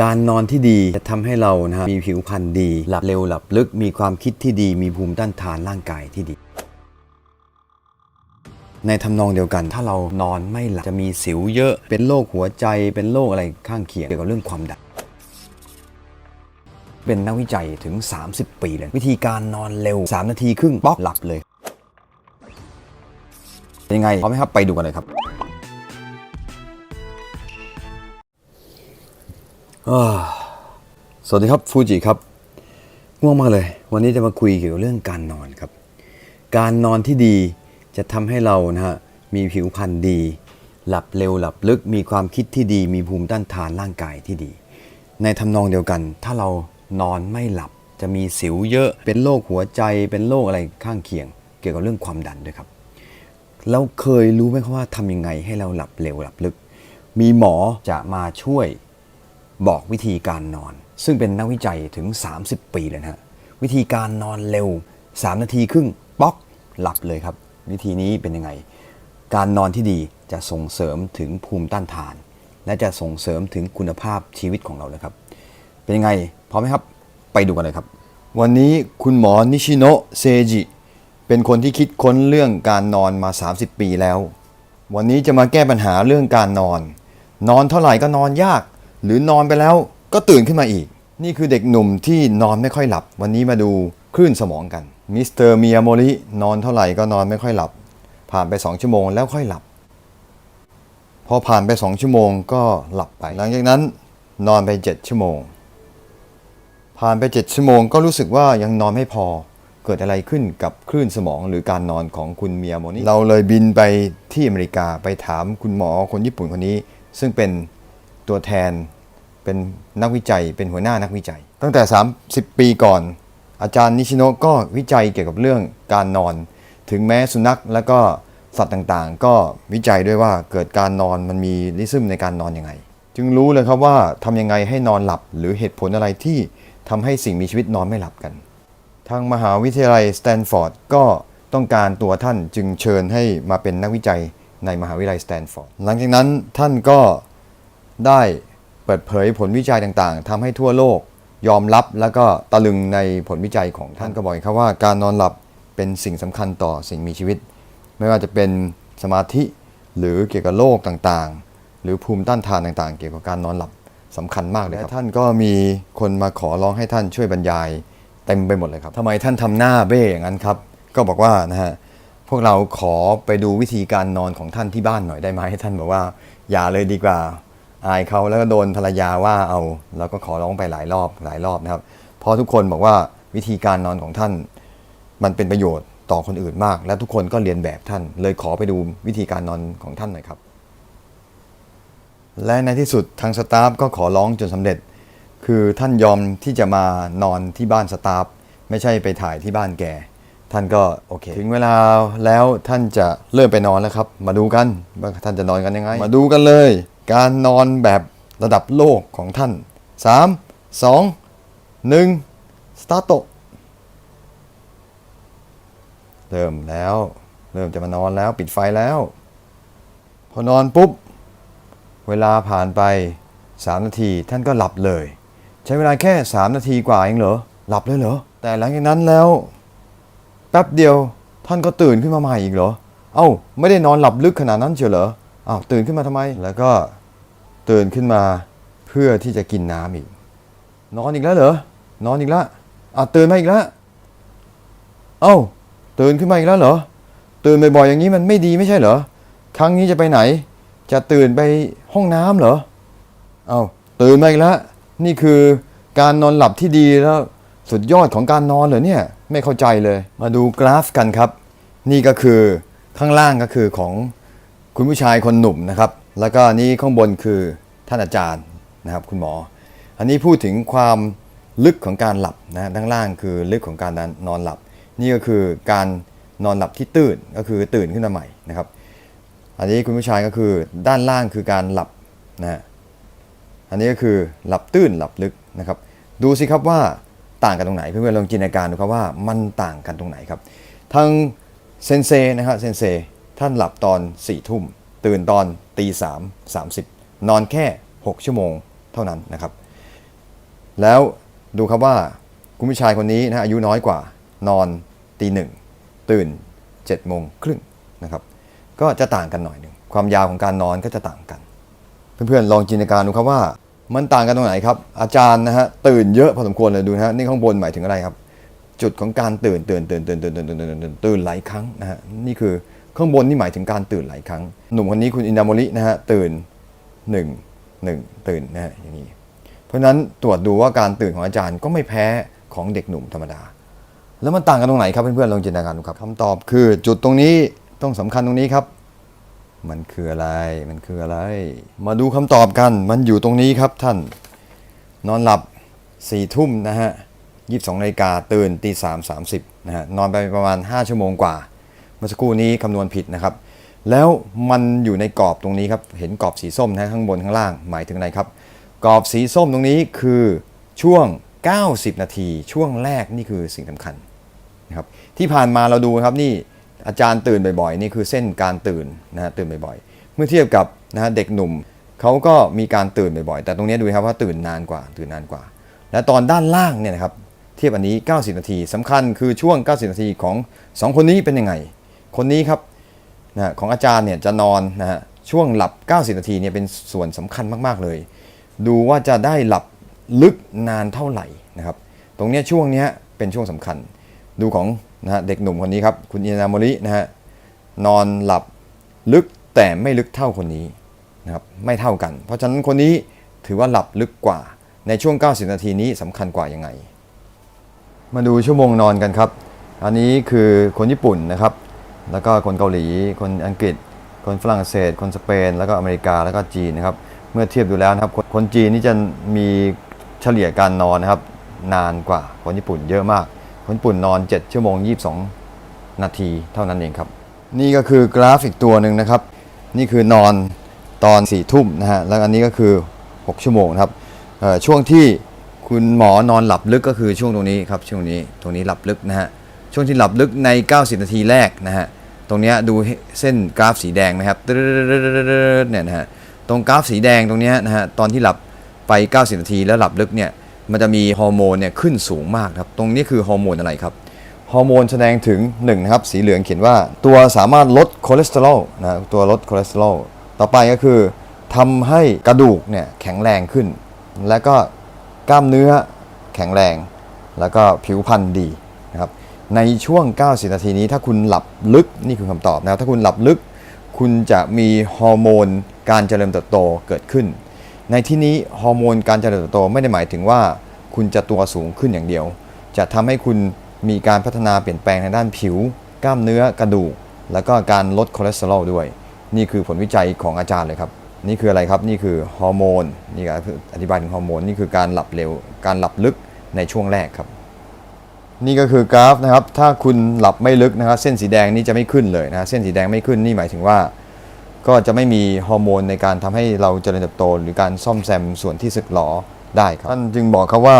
การนอนที่ดีจะทำให้เรานะฮะมีผิวพรรณดี หลับเร็วหลับลึก มีความคิดที่ดี มีภูมิต้านทานร่างกายที่ดี ในทำนองเดียวกัน ถ้าเรานอนไม่หลับจะมีสิวเยอะ เป็นโรคหัวใจ เป็นโรคอะไรข้างเคียงเกี่ยวกับเรื่องความดัน เป็นนักวิจัยถึง 30 ปีเลย วิธีการนอนเร็ว 3 นาทีครึ่งป๊อกหลับเลยเป็นยังไงพร้อมไหมครับไปดูกันเลยครับ สวัสดีครับฟูจิครับง่วงมากเลย วันนี้จะมาคุยเกี่ยวกับเรื่องการนอนครับ การนอนที่ดีจะทำให้เรานะฮะมีผิวพรรณดี หลับเร็วหลับลึก มีความคิดที่ดี มีภูมิต้านทานร่างกายที่ดี ในทำนองเดียวกัน ถ้าเรานอนไม่หลับจะมีสิวเยอะ เป็นโรคหัวใจเป็นโรคอะไรข้างเคียง เกี่ยวกับเรื่องความดันด้วยครับแล้วเคยรู้ไหมครับว่าทำยังไงให้เราหลับเร็วหลับลึก มีหมอจะมาช่วย บอกวิธีการนอน ซึ่งเป็นนักวิจัยถึง 30 ปีเลยนะฮะวิธีการนอนเร็ว 3 นาทีครึ่งป๊อกหลับเลยครับ วิธีนี้เป็นยังไง การนอนที่ดีจะส่งเสริมถึงภูมิต้านทาน และจะส่งเสริมถึงคุณภาพชีวิตของเราเลยครับ เป็นยังไงพร้อมไหมครับไปดูกันเลยครับ วันนี้คุณหมอนิชิโนะเซจิ เป็นคนที่คิดค้นเรื่องการนอนมา 30 ปีแล้ว วันนี้จะมาแก้ปัญหาเรื่องการนอน นอนเท่าไหร่ก็นอนยาก หรือนอนไปแล้วก็ตื่นขึ้นมาอีก นี่คือเด็กหนุ่มที่นอนไม่ค่อยหลับ วันนี้มาดูคลื่นสมองกันมิสเตอร์มิยาโมรินอนเท่าไหร่ก็นอนไม่ค่อยหลับ ผ่านไป 2 ชั่วโมงแล้วค่อยหลับ พอผ่านไป 2 ชั่วโมงก็หลับไป หลังจากนั้นนอนไป 7 ชั่วโมง ผ่านไป 7 ชั่วโมงก็รู้สึกว่ายังนอนไม่พอเกิดอะไรขึ้นกับคลื่นสมองหรือการนอนของคุณเมียโมนี่เราเลยบินไปที่อเมริกาไปถามคุณหมอคนญี่ปุ่นคนนี้ ซึ่งเป็น ตัวแทน เป็นนักวิจัย เป็นหัวหน้านักวิจัย ตั้งแต่ 30 ปีก่อน อาจารย์นิชิโนะก็วิจัยเกี่ยวกับเรื่องการนอน ถึงแม้สุนัขและก็สัตว์ต่างๆ ก็วิจัยด้วยว่าเกิดการนอนมันมีริทึมในการนอนยังไง จึงรู้เลยครับว่าทำยังไงให้นอนหลับ หรือเหตุผลอะไรที่ทำให้สิ่งมีชีวิตนอนไม่หลับกัน ทางมหาวิทยาลัยสแตนฟอร์ดก็ต้องการตัวท่านจึงเชิญให้มาเป็นนักวิจัยในมหาวิทยาลัยสแตนฟอร์ด หลังจากนั้นท่านก็ ได้เปิดเผยผลวิจัยต่างๆทำให้ทั่วโลกยอมรับแล้วก็ตะลึงในผลวิจัยของท่านก็บอกครับว่าการนอนหลับเป็นสิ่งสำคัญต่อสิ่งมีชีวิต ไม่ว่าจะเป็นสมาธิหรือเกี่ยวกับโรคต่างๆ หรือภูมิต้านทานต่างๆ เกี่ยวกับการนอนหลับสำคัญมากเลยครับและท่านก็มีคนมาขอร้องให้ท่านช่วยบรรยายเต็มไปหมดเลยครับทำไมท่านทำหน้าเบ้อย่างนั้นครับ ก็บอกว่านะฮะพวกเราขอไปดูวิธีการนอนของท่านที่บ้านหน่อยได้ไหมท่านบอกว่า อย่าเลยดีกว่า อายเขาแล้วก็โดนภรรยาว่าเอา แล้วก็ขอร้องไปหลายรอบหลายรอบนะครับ เพราะทุกคนบอกว่าวิธีการนอนของท่าน มันเป็นประโยชน์ต่อคนอื่นมาก และทุกคนก็เรียนแบบท่าน เลยขอไปดูวิธีการนอนของท่านหน่อยครับ และในที่สุดทางสตาฟก็ขอร้องจนสำเร็จ คือท่านยอมที่จะมานอนที่บ้านสตาฟไม่ใช่ไปถ่ายที่บ้านแกท่านก็โอเค ถึงเวลาแล้วท่านจะเริ่มไปนอนแล้วครับ มาดูกันว่าท่านจะนอนกันยังไง มาดูกันเลย การนอนแบบระดับโลกของท่าน 3 2 1 สตาร์ทเริ่มแล้ว เริ่มจะมานอนแล้วปิดไฟแล้ว พอนอนปุ๊บ เวลาผ่านไป 3 นาทีท่านก็หลับเลย ใช้เวลาแค่ 3 นาทีกว่าเองเหรอ หลับเลยเหรอ แต่หลังจากนั้นแล้ว แป๊บเดียวท่านก็ตื่นขึ้นมาใหม่อีกเหรอ เอ้า ไม่ได้นอนหลับลึกขนาดนั้นเชียวเหรอ อ้าวตื่นขึ้นมาทำไม แล้วก็ตื่นขึ้นมาเพื่อที่จะกินน้ำอีก นอนอีกแล้วเหรอ นอนอีกแล้วอะตื่นมาอีกแล้ว เอ้า ตื่นขึ้นมาอีกแล้วเหรอ ตื่นบ่อยๆอย่างนี้มันไม่ดีไม่ใช่เหรอ ครั้งนี้จะไปไหน จะตื่นไปห้องน้ำเหรอ เอ้า ตื่นมาอีกแล้ว นี่คือการนอนหลับที่ดีแล้วสุดยอดของการนอนเหรอเนี่ย ไม่เข้าใจเลย มาดูกราฟกันครับ นี่ก็คือข้างล่างก็คือของ คุณผู้ชายคนหนุ่มนะครับ แล้วก็นี่ข้างบนคือท่านอาจารย์นะครับคุณหมอ อันนี้พูดถึงความลึกของการหลับนะด้านล่างคือลึกของการนอนหลับ นี่ก็คือการนอนหลับที่ตื่นก็คือตื่นขึ้นมาใหม่นะครับ อันนี้คุณผู้ชายก็คือด้านล่างคือการหลับนะฮะอันนี้ก็คือหลับตื้นหลับลึกนะครับ ดูสิครับว่าต่างกันตรงไหนเพื่อนๆลองจินตนาการดูครับว่ามันต่างกันตรงไหนครับทางเซนเซนะครับเซนเซ ท่านหลับตอน4ี่ทุ่ม ตื่นตอนตีสามสามสิบนอนแค่ 6 ชั่วโมงเท่านั้นนะครับ แล้วดูครับว่าคุณผู้ชายคนนี้นะอายุน้อยกว่านอนตีหนึ่งตื่น7จ็ดโมงครึ่งนะครับก็จะต่างกันหน่อยหนึ่งความยาวของการนอนก็จะต่างกัน เพื่อนๆลองจินตนาการดูครับว่า มันต่างกันตรงไหนครับ อาจารย์นะฮะตื่นเยอะพอสมควรเลยดูนะฮะนี่ข้างบนหมายถึงอะไรครับ จุดของการตื่นตื่นตื่นตื่นตื่นตื่นตื่นตื่นตื่นตื่นหลายครั้งนะฮะนี่คือ ข้างบนนี่หมายถึงการตื่นหลายครั้ง หนุ่มคนนี้คุณอินดามอรินะฮะตื่นหนึ่งหนึ่งตื่นนะฮะอย่างนี้ เพราะฉะนั้นตรวจดูว่าการตื่นของอาจารย์ก็ไม่แพ้ของเด็กหนุ่มธรรมดา แล้วมันต่างกันตรงไหนครับเพื่อนๆลองจินตนาการดูครับคำตอบคือจุดตรงนี้ต้องสำคัญตรงนี้ครับ มันคืออะไรมันคืออะไร มาดูคำตอบกันมันอยู่ตรงนี้ครับท่านนอนหลับสี่ทุ่มนะฮะยีิบสองนาฬิกาตื่นตีสามสามสิบนะฮะนอนไปประมาณ5ชั่วโมงกว่า มื่อสักครู่นี้คำนวณผิดนะครับ แล้วมันอยู่ในกรอบตรงนี้ครับเห็นกรอบสีส้มนะข้างบนข้างล่างหมายถึงอะไรครับ กรอบสีส้มตรงนี้คือช่วง 90 นาที ช่วงแรกนี่คือสิ่งสำคัญนะครับที่ผ่านมาเราดูครับนี่อาจารย์ตื่นบ่อยๆ นี่คือเส้นการตื่นนะฮะตื่นบ่อยๆ เมื่อเทียบกับนะฮะเด็กหนุ่มเขาก็มีการตื่นบ่อยๆ แต่ตรงนี้ดูครับว่าตื่นนานกว่า ตื่นนานกว่า และตอนด้านล่างเนี่ยนะครับเทียบอันนี้ 90 นาทีสำคัญคือช่วง 90 นาทีของ 2 คนนี้เป็นยังไง คนนี้ครับนะของอาจารย์เนี่ยจะนอนนะฮะช่วงหลับ 90 นาทีเนี่ยเป็นส่วนสำคัญมาก ๆ เลย ดูว่าจะได้หลับลึกนานเท่าไหร่นะครับ ตรงนี้ช่วงนี้เป็นช่วงสำคัญ ดูของนะฮะเด็กหนุ่มคนนี้ครับ คุณอินาโมรินะฮะนอนหลับลึกแต่ไม่ลึกเท่าคนนี้นะครับไม่เท่ากัน เพราะฉะนั้นคนนี้ถือว่าหลับลึกกว่า ในช่วง 90 นาทีนี้สำคัญกว่ายังไง มาดูชั่วโมงนอนกันครับ อันนี้คือคนญี่ปุ่นนะครับ แล้วก็คนเกาหลี คนอังกฤษ คนฝรั่งเศส คนสเปน แล้วก็อเมริกา แล้วก็จีนนะครับ เมื่อเทียบดูแล้วนะครับ คนจีนนี่จะมีเฉลี่ยการนอนนะครับ นานกว่าคนญี่ปุ่นเยอะมาก คนญี่ปุ่นนอน 7 ชั่วโมง 22 นาทีเท่านั้นเองครับ นี่ก็คือกราฟอีกตัวหนึ่งนะครับ นี่คือนอนตอน4ี่ทุ่มนะฮะ แล้วอันนี้ก็คือ 6 ชั่วโมงครับเอ่อช่วงที่คุณหมอนอนหลับลึกก็คือช่วงตรงนี้ครับ ช่วงนี้ ตรงนี้หลับลึกนะฮะ ช่วงที่หลับลึกใน 90 นาทีแรกนะฮะ ตรงนี้ดูเส้นกราฟสีแดงนะครับเนี่ยนะฮะ ตรงกราฟสีแดงตรงนี้นะฮะ ตอนที่หลับไป 90 นาทีแล้วหลับลึกเนี่ย มันจะมีฮอร์โมนเนี่ยขึ้นสูงมากครับ ตรงนี้คือฮอร์โมนอะไรครับ ฮอร์โมนแสดงถึง1นะครับ สีเหลืองเขียนว่าตัวสามารถลดคอเลสเตอรอลนะ ตัวลดคอเลสเตอรอล ต่อไปก็คือทำให้กระดูกเนี่ยแข็งแรงขึ้น และก็กล้ามเนื้อแข็งแรง แล้วก็ผิวพรรณดีนะครับ ในช่วง 90 นาทีนี้ถ้าคุณหลับลึกนี่คือคำตอบนะครับถ้าคุณหลับลึก คุณจะมีฮอร์โมนการเจริญเติบโตเกิดขึ้น ในที่นี้ฮอร์โมนการเจริญเติบโตไม่ได้หมายถึงว่า คุณจะตัวสูงขึ้นอย่างเดียว จะทำให้คุณมีการพัฒนาเปลี่ยนแปลงทางด้านผิว กล้ามเนื้อกระดูก แล้วก็การลดคอเลสเตอรอลด้วย นี่คือผลวิจัยของอาจารย์เลยครับ นี่คืออะไรครับนี่คือฮอร์โมนนี่ก็อธิบายถึงฮอร์โมนนี่คือการหลับเร็ว การหลับลึกในช่วงแรกครับ นี่ก็คือกราฟนะครับ ถ้าคุณหลับไม่ลึกนะครับ เส้นสีแดงนี่จะไม่ขึ้นเลยนะ เส้นสีแดงไม่ขึ้นนี่หมายถึงว่า ก็จะไม่มีฮอร์โมนในการทำให้เราเจริญเติบโต หรือการซ่อมแซมส่วนที่สึกหรอได้ครับท่านจึงบอกครับว่า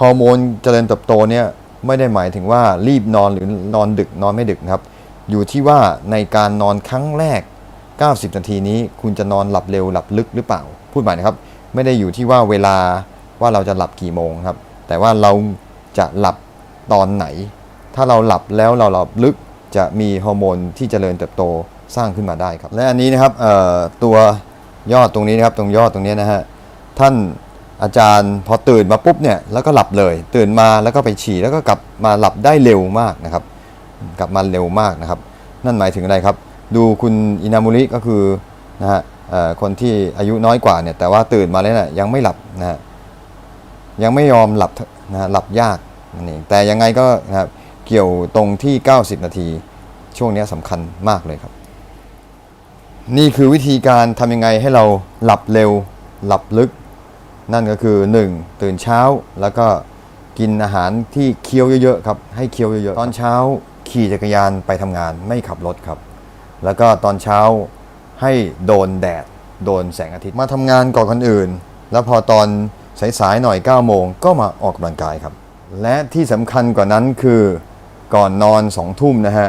ฮอร์โมนเจริญเติบโตเนี่ยไม่ได้หมายถึงว่ารีบนอนหรือนอนดึกนอนไม่ดึกนะครับ อยู่ที่ว่าในการนอนครั้งแรก 90 นาทีนี้คุณจะนอนหลับเร็วหลับลึกหรือเปล่า พูดใหม่นะครับ ไม่ได้อยู่ที่ว่าเวลาว่าเราจะหลับกี่โมงครับ แต่ว่าเราจะหลับ ตอนไหน ถ้าเราหลับแล้วเราหลับลึกจะมีฮอร์โมนที่เจริญเติบโตสร้างขึ้นมาได้ครับ และอันนี้นะครับตัวยอดตรงนี้นะครับตรงยอดตรงนี้นะฮะท่านอาจารย์พอตื่นมาปุ๊บเนี่ยแล้วก็หลับเลย ตื่นมาแล้วก็ไปฉี่แล้วก็กลับมาหลับได้เร็วมากนะครับ กลับมาเร็วมากนะครับ นั่นหมายถึงอะไรครับ ดูคุณอินามุริก็คือนะฮะคนที่อายุน้อยกว่าเนี่ยแต่ว่าตื่นมาแล้วเนี่ยยังไม่หลับนะฮะยังไม่ยอมหลับนะฮะหลับยาก นั่นเองแต่ยังไงก็นะครับเกี่ยวตรงที่ 90 นาที ช่วงนี้สำคัญมากเลยครับ นี่คือวิธีการทำยังไงให้เราหลับเร็วหลับลึก นั่นก็คือ 1. ตื่นเช้าแล้วก็กินอาหารที่เคี้ยวเยอะๆครับให้เคี้ยวเยอะๆตอนเช้าขี่จักรยานไปทำงานไม่ขับรถครับ แล้วก็ตอนเช้าให้โดนแดดโดนแสงอาทิตย์มาทำงานก่อนคนอื่น แล้วพอตอนสายๆหน่อย9โมงก็มาออกกำลังกายครับ และที่สำคัญกว่านั้นคือก่อนนอน2ทุ่มนะฮะ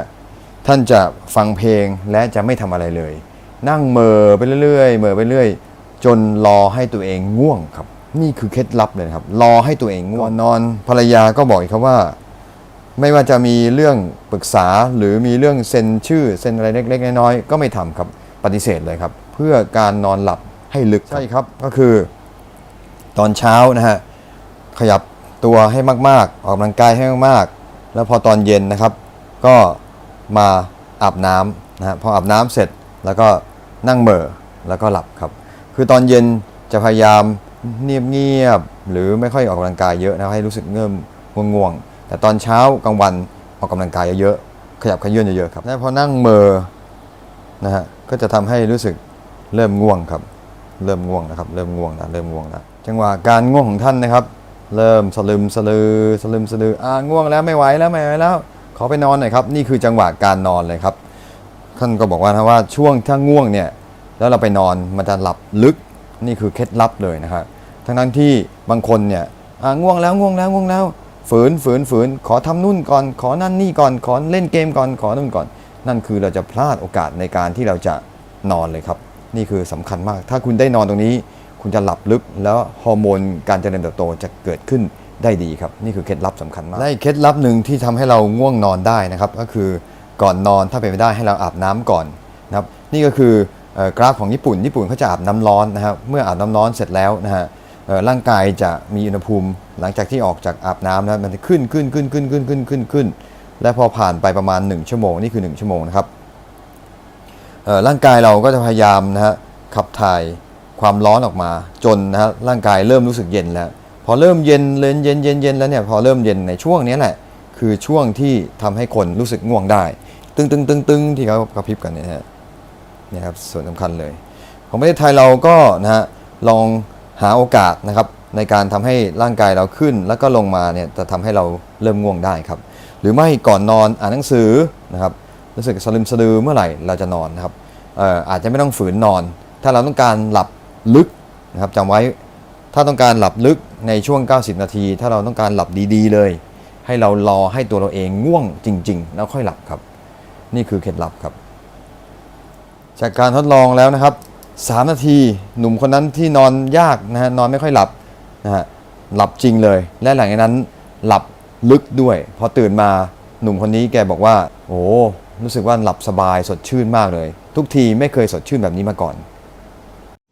ท่านจะฟังเพลงและจะไม่ทำอะไรเลย นั่งเหมอไปเรื่อยๆเหมอไปเรื่อยจนรอให้ตัวเองง่วงครับ นี่คือเคล็ดลับเลยนะครับ รอให้ตัวเองง่วงนอนภรรยาก็บอกอีกครับว่า ไม่ว่าจะมีเรื่องปรึกษาหรือมีเรื่องเซ็นชื่อเซ็นอะไรเล็ก ๆ น้อยๆก็ไม่ทำครับปฏิเสธเลยครับ เพื่อการนอนหลับให้ลึกใช่ครับก็คือ ตอนเช้านะฮะขยับ ตัวให้มากๆ ออกกำลังกายให้มากๆ แล้วพอตอนเย็นนะครับ ก็มาอาบน้ำนะฮะพออาบน้ำเสร็จแล้วก็นั่งเหม่อแล้วก็หลับครับ คือตอนเย็นจะพยายามเงียบๆหรือไม่ค่อยออกกำลังกายเยอะนะให้รู้สึกเงื่อมง่วงๆแต่ตอนเช้ากลางวันออกกำลังกายเยอะๆขยับขยื่นเยอะๆครับแล้วพอนั่งเมอนะฮะก็จะทำให้รู้สึกเริ่มง่วงครับ เริ่มง่วงนะครับ เริ่มง่วงนะเริ่มง่วงนะจังหวะการง่วงของท่านนะครับ เริ่มสลึมสลือสลึมสลืออ่าง่วงแล้วไม่ไหวแล้วไม่ไหวแล้ว ขอไปนอนหน่อยครับ นี่คือจังหวะการนอนเลยครับ ท่านก็บอกว่านะว่าช่วงถ้าง่วงเนี่ย แล้วเราไปนอนมันจะหลับลึกนี่คือเคล็ดลับเลยนะครับทั้งนั้นที่บางคนเนี่ยอ่าง่วงแล้วง่วงแล้วง่วงแล้ว ฝืนฝืนฝืนขอทำนู่นก่อน ขอนั่นนี่ก่อนขอเล่นเกมก่อนขอนู่นก่อน นั่นคือเราจะพลาดโอกาสในการที่เราจะนอนเลยครับ นี่คือสำคัญมาก ถ้าคุณได้นอนตรงนี้ คุณจะหลับลึกแล้วฮอร์โมนการเจริญเติบโตจะเกิดขึ้นได้ดีครับ นี่คือเคล็ดลับสำคัญมากและอีกเคล็ดลับหนึ่งที่ทำให้เราง่วงนอนได้นะครับ ก็คือก่อนนอนถ้าเป็นไปได้ให้เราอาบน้ำก่อนนะครับนี่ก็คือกราฟของญี่ปุ่น ญี่ปุ่นเขาจะอาบน้ำร้อนนะครับเมื่ออาบน้ำร้อนเสร็จแล้วนะฮะร่างกายจะมีอุณหภูมิ หลังจากที่ออกจากอาบน้ำนะมันจะขึ้นขึ้นขึ้นขึ้นขึ้นขึ้นขึ้นขึ้น และพอผ่านไปประมาณ 1 ชั่วโมงนี่คือ 1 ชั่วโมงนะครับร่างกายเราก็จะพยายามนะฮะขับถ่าย ความร้อนออกมา จนนะฮะร่างกายเริ่มรู้สึกเย็นแล้ว พอเริ่มเย็นเย็นเย็นเย็นเย็นแล้วเนี่ยพอเริ่มเย็นในช่วงนี้แหละ คือช่วงที่ทำให้คนรู้สึกง่วงได้ ตึงตึงตึงตึงที่เขากระพริบกันเนี่ยฮะนี่ครับส่วนสำคัญเลยของประเทศไทยเราก็นะฮะลองหาโอกาสนะครับในการทำให้ร่างกายเราขึ้นแล้วก็ลงมาเนี่ยจะทำให้เราเริ่มง่วงได้ครับ หรือไม่ก่อนนอนอ่านหนังสือนะครับรู้สึกสลึมสลือเมื่อไหร่เราจะนอนนะครับอออาจจะไม่ต้องฝืนนอน ถ้าเราต้องการหลับ ลึกนะครับจำไว้ถ้าต้องการหลับลึกในช่วง 90 นาที ถ้าเราต้องการหลับดีๆเลย ให้เรารอให้ตัวเราเองง่วงจริง ๆ แล้วค่อยหลับครับ นี่คือเคล็ดลับครับ จากการทดลองแล้วนะครับ 3 นาทีหนุ่มคนนั้นที่นอนยากนะฮะนอนไม่ค่อยหลับนะฮะหลับจริงเลย และหลังจากนั้นหลับลึกด้วย พอตื่นมาหนุ่มคนนี้แกบอกว่า โอ้รู้สึกว่าหลับสบายสดชื่นมากเลย ทุกทีไม่เคยสดชื่นแบบนี้มาก่อน